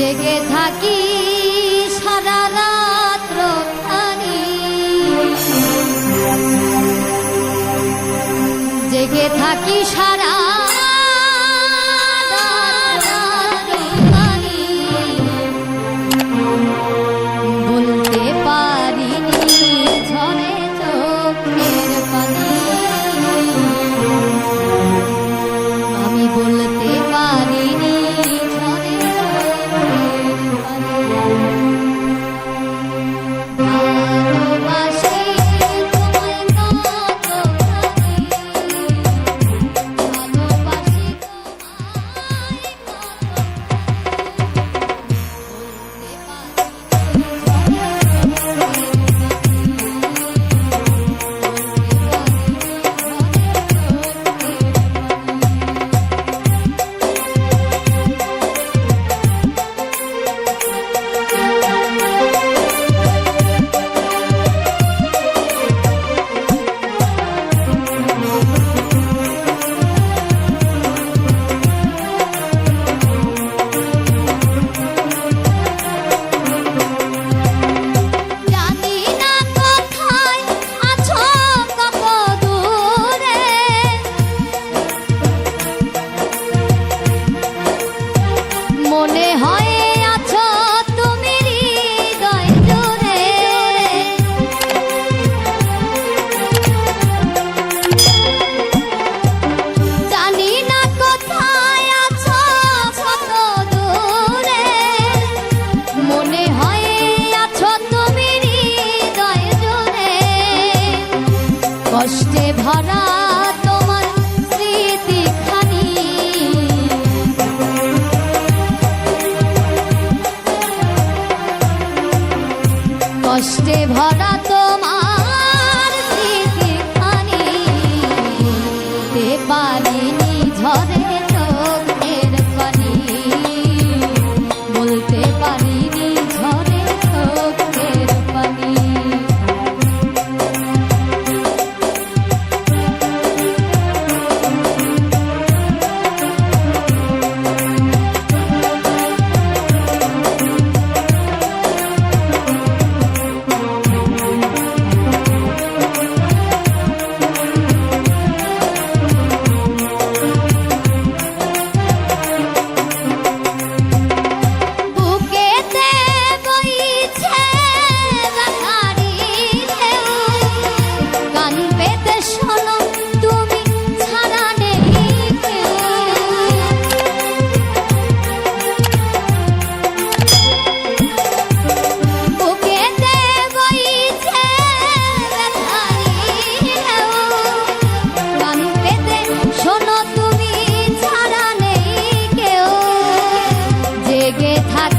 জেগে থাকি সারা রাত খানি জেগে থাকি সারা কষ্টে ভরা তোমার স্মৃতিখানি কষ্টে ভরা